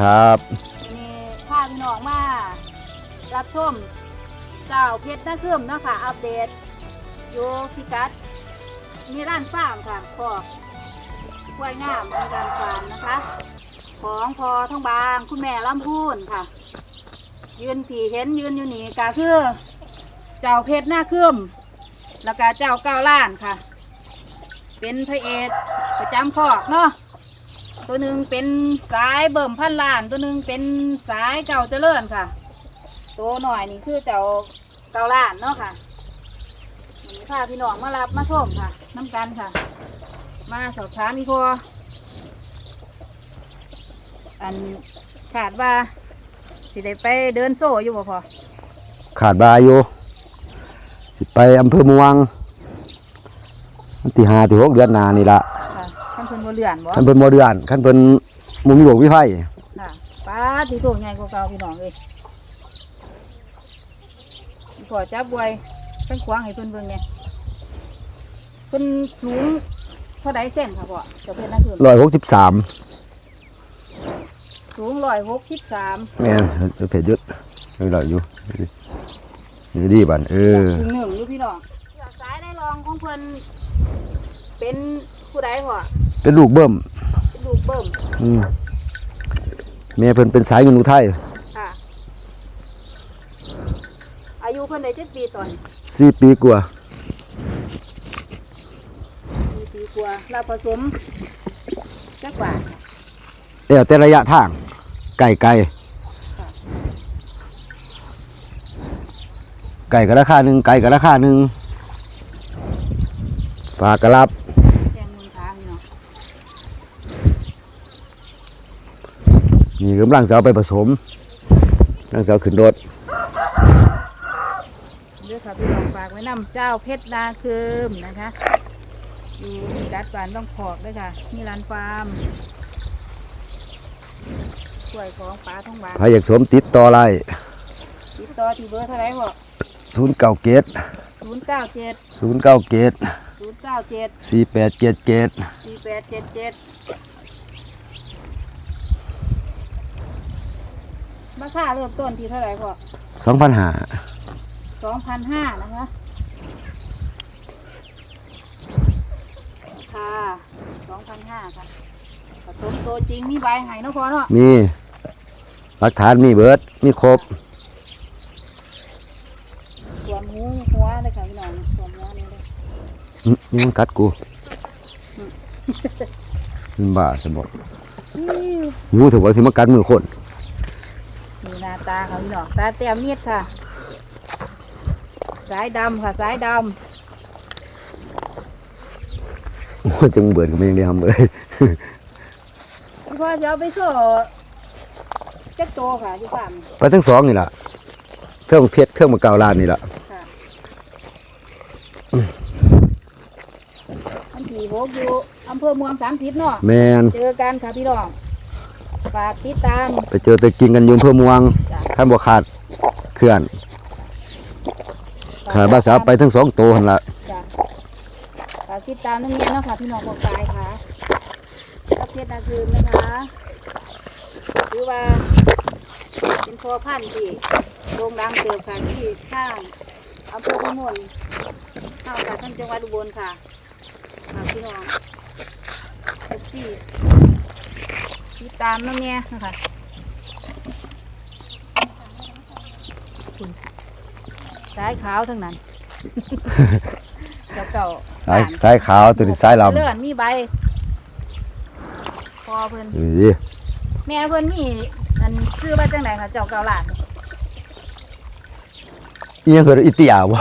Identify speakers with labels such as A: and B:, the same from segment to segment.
A: ครับ
B: นี่พาพี่น้องมารับชมเจ้าเพชรหน้าเครื่มเนาะค่ะ อัปเดตอยู่พิกัดมีร้านฟาร์มค่ะขอกกล้วยงามในการฟาร์มนะคะ ของพอทองบางคุณแม่ลำพูนค่ะ ยืนที่เห็นยืนอยู่นี่ก็คือ เจ้าเพชรหน้าเครื่มแล้วก็เจ้าเก้าล้านค่ะ เป็นพระเอกประจำคอกเนาะ ตัวหนึ่งเป็นสายเบิ่มพันล้าน ตัวหนึ่งเป็นสายเก่าเจริญค่ะ ตัวหน่อยนี่คือเจ้าเก่าล้านเนาะค่ะนี่พาพี่น้องมารับมาชมค่ะน้ำกันค่ะ มาสอบถามอีพออันขาดว่าสิได้ไปเดินโซ่อยู่บ่พอ
A: ขาดบาอยู่สิไปอำเภอเมืองวันที่ห้าที่หกเดือนหนานี่ละ
B: บ่เลื่อนบ่
A: คันเพิ่นบ่เดือนคันเพิ่นมุมหลวงวิไพ
B: ค่ะป้าที่โถใหญ่กว่าเก่าพี่น้องเลยขอจับไว้ตั้งขวางให้เพิ่นเบิ่งเนี่ยเพิ่นสูงเท่าใดเส้นค่ะพ่อเจ้าเพชรนั่นคือ
A: ร้อยหกสิบสาม
B: สูงร้อยหกสิบสาม
A: แม่นเผ็ดเยอะไม่ได้อยู่อยู่ดีบันเออ
B: ถึงหนึ่งอยู่พี่น้องสายได้รองของเพิ่นเป็นผู้ใดพ่อ
A: เป็นลูกเบิ่ม
B: เป็นลูกเบิ่ม
A: อืมแม่เพิ่นเป็นสายเงินอุทัย
B: ค่ะ อายุเพิ่นได้เจ็ดปีตอน
A: สี่ปีกว่า
B: สี่ปีกว่าเราผสมจักบาท
A: แล้วแต่ระยะทางไก่ไก่ไก่ก็ราคาหนึ่งไก่ก็ราคาหนึ่งฝากกระลับ
B: แทงมูลค้าพี่น้อง
A: นี่กำลังจะเอาไปผสมกำลังจะเอาขึ้นรถ
B: เลือกค่ะพี่น้องฝากไว้นำเจ้าเพชรนาคืมนะคะอยู่ดัดบานต้องขอกด้วยค่ะมีร้านฟาร์มกล้วยของป้าทองบาง
A: พายอยากสวมติดต่อไล่
B: ติดต่อที่เบอร์เท่าไหรบอก
A: ศูนย์เก้าเกต
B: ศูนย์เก้าเจ็ด
A: ศูนย์เก้าเกต
B: ศูนย์เก้าเจ็ด
A: สี่แปดเกตเกต
B: สี่แปดเจ็ดเจ็ด ราคาเริ่มต้นที่เท่าไหร่พอ
A: สองพันหา
B: สองพันห้านะคะค่ะสองพันห้าค่ะผสมโตจริงมีใบไห้เนาะพอเนาะ
A: มีหลักฐานมีเบิร์ดมีครบ
B: ส่วนหูหัวเลยค่ะพี่น้องส่วนหัวนี่เลย
A: อื้อนี่มันกัดกูมันบ้าสมบัติยูถือว่าสิมากัดมือคน
B: มีหน้าตาค่ะพี่น้องตาเต็มเมียดค่ะ สายดำค่ะ สายด
A: มันจังเบิดก็ไม่ยังได้ทำเลยำ
B: พี่พ่อจะเอาไปโซ่จักโตค่ะอยู่ฝั่ง
A: ไปทั้งสองนี่แหละเครื่องเพชรเครื่องมะกาวลานนี่แหละ
B: ค่ะอันที่โบกอยู่อำเภอเมืองสามสิบเนาะ
A: แมน
B: เจอกันค่ะพี่น้องฝากติดตาม
A: ไปเจอแตะกินกันอยืมเพื่อมวง
B: จ้ะ
A: ท่านบ่ขาดเคลื่อนขาดภาษาไปทั้งสองโตวหันละ
B: จ้ะฝากติดตามน้องเมียเนาะค่ะพี่น้องคนตายค่ะประเทศนาคืนนะคะหรือว่าเป็นพอพันธุ์ที่โด่งดังเติบค่ะที่ข้างอำเภอพิมลเข้าจากทั้งจังหวัดอุบลค่ะฝากพี่น้องเอฟซีติดตามน้องเมียนะคะ คุณสายขาวทั้งนั้นเจ้าเก่า
A: สายสายขาวตัวนี้สายลำ
B: เลื่อนมีใบพอเพิ่น
A: นี่
B: แม่เพิ่นมีอันซื้อมาจังไหนคะเจ้าเก่าหลาน
A: อีหยังเกิดอิติยาบ่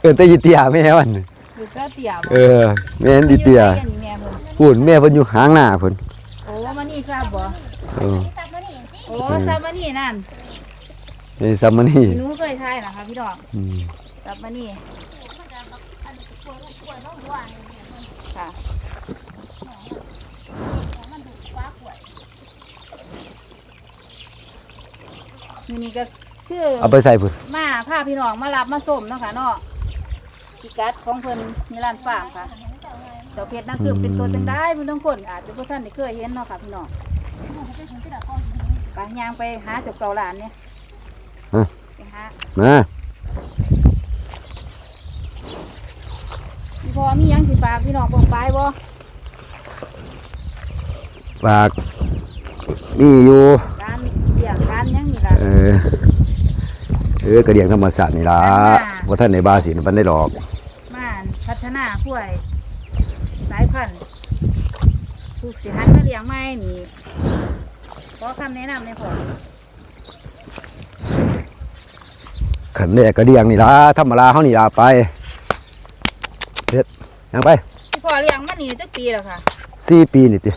A: เออแต่อิติยาแม่มัน
B: อยู่เจ้าเตี่ยบ่
A: เออแม่นอิติยา
B: อยู่ไสอันนี้แม่เพิ่น
A: พูดแม่เพิ่นอยู่หางหน้าเพิ่น
B: โอ้มานี่ทราบบ่
A: เออ
B: โอ้ทราบมานี่นั่น
A: นี่ซัมมานี่
B: หนูเคยทายนะคะพี่ดอก
A: อืม
B: ทราบมานี่ค่ะนี่นี่ก็คือ
A: เอาไปใส่พุ่น
B: มาพาพี่น้องมารับมาส้มเนาะค่ะเนาะพิกัดของเพิ่นมีร้านฟาร์มค่ะเจ้าเพชรนั่นคือเป็นตัวจังได้เพิ่นต้องคนอาจจะบ่ทันได้เคยเห็นเนาะค่ะพี่น้องไปยางไปหาเจับเก่าหลานเนี่ย
A: ฮะ
B: ไปหา
A: มา
B: พี่พอมีหยังสิฝากพี่น้องปองปลายบ่
A: ฝากมีอยู่
B: การเลี้ยงการหยังนี่ล่ะ
A: เออเออกระเดียงธรรมศาสตร์นี่ล่ะ
B: อ่า
A: ว่าท่านในบาสินมันได้ดอก
B: มาพัฒนากล้วยสายพันธุ์ถูกสิหันมาเลี้ยงไม้นี่ขอคำแนะนำในอยพอ
A: ขันแรกกระเดียงนี่ล่ะธรรมดาเฮานี่ล่ะไปเฮ็ดยังไป
B: พี่พอเลี้ยงมานี่จักปีแล้วค่ะ
A: สี่ปีนี่ติ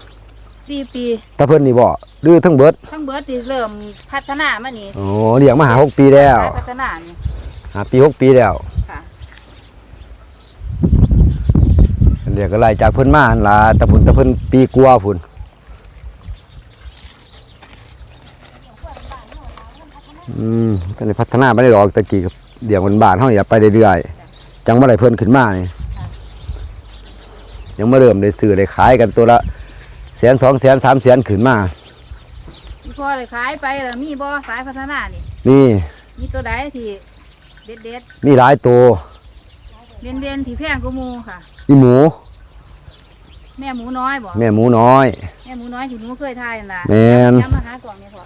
B: สี่ปี
A: ถ้าเพิ่นนี่บ่หรือทั้งเบิด
B: ทั้งเบิดที่เริ่มพัฒนามานี่
A: โอ้เลี้ยงมาหาหกปีแล้ว
B: สายพัฒนานี่
A: หาปีหกปีแล้ว
B: ค่ะ
A: เรียกก็ไล่จากเพิ่นมาหั่นล่ะแต่พุ่นแต่เพิ่นปีกว่าพุ่น อืมก็เลยพัฒนาไม่ได้ดอกตะกี้กับเดี๋ยวมันบานเฮาอย่าไปเรื่อยๆจังบ่ได้เพิ่นขึ้นมานี่ยังมาเริ่มได้ซื้อได้ขายกันตัวละแสนสองแสนสามแสนขึ้นมา
B: พี่พอเลยขายไปแล้วมีบ่สายพัฒนานี่
A: นี่
B: มีตัวใดที่เด็ดเด็ด
A: มีหลายตัว
B: เด่นเด่นๆที่แพงกว่าหมูค่ะ
A: อีหมู
B: แม่หมูน้อยบ่
A: แม่หมูน้อย
B: แม่หมูน้อยที่หนูเคยทายนั่นล่ะ
A: แม่น
B: ย้ำมาหากล่องเนี่ยพอ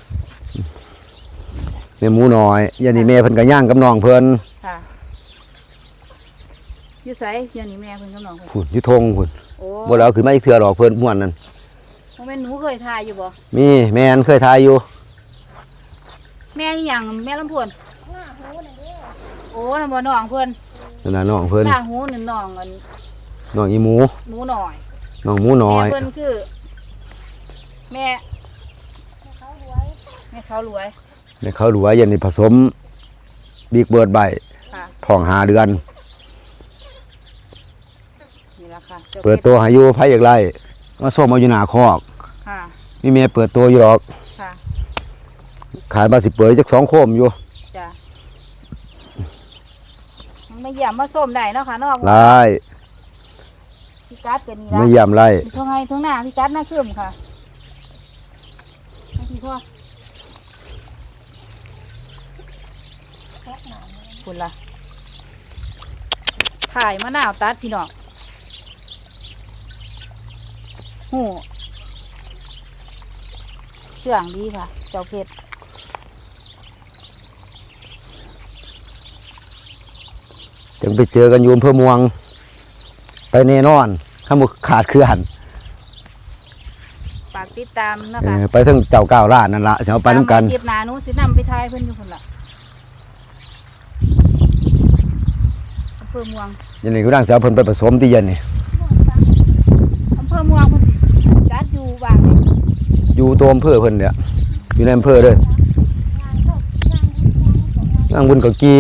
A: แม่หมูน้อยยันนี่แม่เพิ่นก็ย่างกับน้องเพิ่น
B: ค่ะอยูไสเดี๋ยวนี้แม่เพิ่นกำลังเพิ่น
A: พุ่นอยู่ทงพุ่น
B: โอ้
A: บ่แล้วขึ้นมาอีกเทื่อดอกเพิ่นม่วนนั่น
B: บ่แม่นหนูเคยทายอยู่บ่
A: มีแม่นเคยทายอยู่
B: แม่อีหยังแม่ลำพวนโอ้นั่นบ่น้องเพิ่น
A: นั่นน่ะน้องเพิ่น
B: หน้าหูนั่นน้องอัน
A: น้องอีหมู
B: หมูน้อย
A: น้องหมูน้อ
B: แม่
A: ย
B: เพิ่นคือ แม่แม่เขารวย
A: ในเขาหลัวยันนี่ผสมบิ๊กเบิร์ดใบ
B: ค่ะ
A: ท้องหาเดือน
B: นี่ล่ะค่ะจ้า
A: เปิดตัวให้อยู่ไผอยากไล่มาส้มเอาอยู่หน้าคอก
B: ค่ะ
A: มีแม่เปิดตัวอยู่ดอก
B: ค่ะ
A: ขายมาสิเปิดจักสองโคมอยู่
B: จ้ะมาเยี่ยมมาส้มได้เนาะค่ะนอก
A: ไล่
B: พี่กัดเป็นนี่
A: ไม่
B: ละ
A: ยามไล่
B: ทุ่งไงทุ่งหน้าพี่กัดหน้าขึ้นค่ะให้พี่พ่อ คุณล่ะถ่ายมะนาวตัดพี่น้องหูเชื่องดีค่ะ เจ้าเพชร
A: จังไปเจอกันอยู่อำเภอเมืองไปแน่นอนถ้าบ่ขาดเคลื่อน
B: ฝากติดตามนะ
A: เอ
B: คะ
A: อไปถึงเจ้าก้าวล้านนั่นละสิเอาไปนํกัน
B: ตามมาเก็บหนาหนูสินำไปทายเพิ่นอยู่คนละอำ เภอเมือง
A: ยันนี่กูดังสิเอาเพิ่นไปผสมที่เย็นนี่
B: อำเภอเมืองเพิ่นสิจัดอยู่บางนี่
A: อยู่ตัวอำเภอเพิ่นเนี่ยอยู่ในอำเภอเด้องานบุญเขากี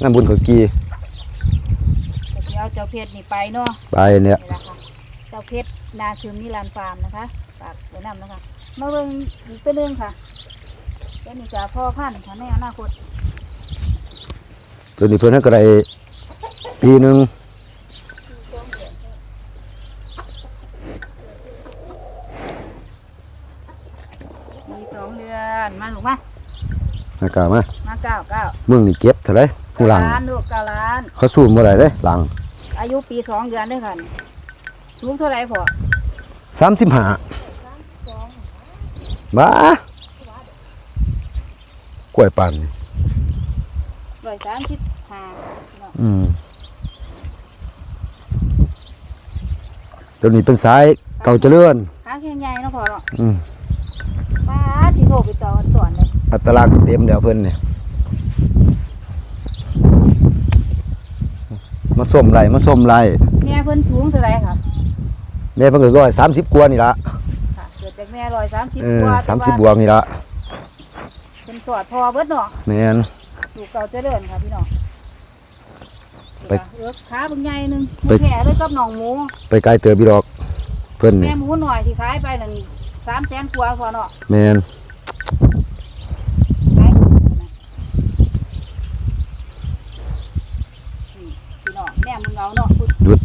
A: งานบุญเขากี
B: เดี๋ยวเจ้าเพชรนี่ไปเนาะ
A: ไปเนี่ย
B: นี่แหละค่ะเจ้าเพชรนาคืมนิรันดร์ฟาร์มนะคะฝากไว้นำนะคะมาเบิ่งอีกตัวหนึงค่ะเป็นนี่จะพ่อพันธุ์ค่ะในอนาคต
A: ตัวนี้เพิ่นให้ก็ได้ปีหนึ่ง
B: มีสองเดือนมาลูกมา
A: นะกล้ามา
B: มาเก้าเก้า
A: เมืองนี่เก็บเท่าไรผู้หลัง
B: ล้านลูกเก้าล้าน
A: เขาสูมบ่ได้เด้หลัง
B: อายุปีสองเดือนด้วยค่ะสูงเท่าไหร่พอ
A: สามสิบห้าบ้ากล้วยปั่น
B: ร้อยสามสิบ ห้า
A: อืมตัวนี้เป็นสายเก่าเจริญ
B: ขาแข็งใหญ่เนาะพอเนาะ
A: อืม
B: ป้าที่โทรไปต่อสอนเลย
A: อัตลักษณ์เต็มเดียวเพิ่นเนี่ยมาส้มไรมาส้มไร
B: แม่เพิ่นสูงเท่าไหร่ค่ะ
A: แม่เพิ่นก็ร้อยสามสิบกว่านี่ละ
B: ค่ะเกิดจากแม่ร้อยสามสิบ
A: เออก
B: ว่า
A: สามสิบบวกนี่ละ
B: เป็นสอดพอเบิดเนาะ
A: แม่น
B: ลูกเก่าเจริญค่ะพี่น้อง
A: ไป
B: เออขาเบิ่งใหญ่หนึงหมูแผ่เลยกับหนองหมู
A: ไปไกลเติบพี่ดอกเพิ่น
B: แม่
A: นี่
B: หมูหน่อยที่ขายไปนั่นสามแสนกว่าพอเนาะ
A: แม่น
B: ขายนี่พี่น้องแม่มึงเอาเนาะพูด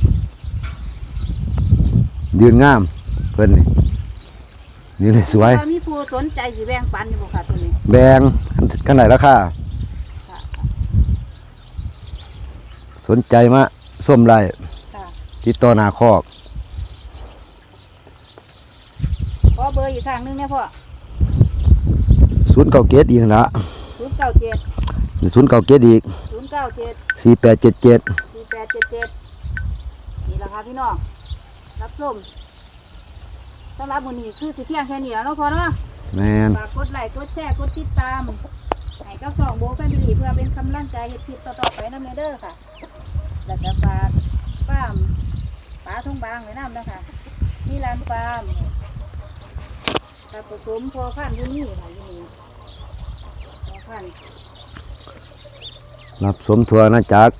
A: ยืนงามเพิ่นนี่นี่เลยสวย
B: ถ้ามีผู้สนใจสิแบ่งปันอยู่บ่ค่ะตัวนี้
A: แบงกันไหนราคา
B: ค่ะ
A: สนใจมาส้มไร
B: ค่ะ
A: ติดต่อหนาคอก
B: ขอเบอร์อีกทางหนึงเนี่ยพ่อ
A: ศูนย์เก้าเกตอีกละ
B: 097
A: ศูนย์เก้าเกตอีก
B: 097
A: สี่แปดเจ็ดเจ็ด
B: 4877นี่แหละค่ะพี่น้องรับชมสำหรับมื้อนี้คือสิเที่ยงแค่นี้แล้วเนาะพ่อเนาะ
A: แมน
B: ฝากกดไลค์กดแชร์กดติดตามให้ กับสองโบแฟมิลี่เพื่อเป็นกำลังใจให้คลิปต่อๆไปนะเมเดอร์ค่ะ แล้วก็ฝากฟาร์มปลาทงบางไว้น้ำนะคะนี่ร้านฟาร์มกับผสมพอพันธุ์ที่นี่ค่ะที่นี่พอพันธุ์
A: รับสมทัวร์นะจัก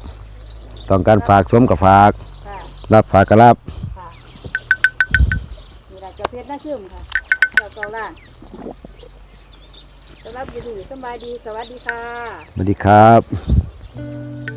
A: ต้องการฝากสมกับฝาก
B: ค่ะ
A: รับฝากกับรับ
B: ค่ะนี่แหละเจะเพชรหน้าชื่มค่ะเจ้าเกาล่าง สำหรับอยู่ดีสบายดีสวัสดีค่ะ
A: สวัสดีครับ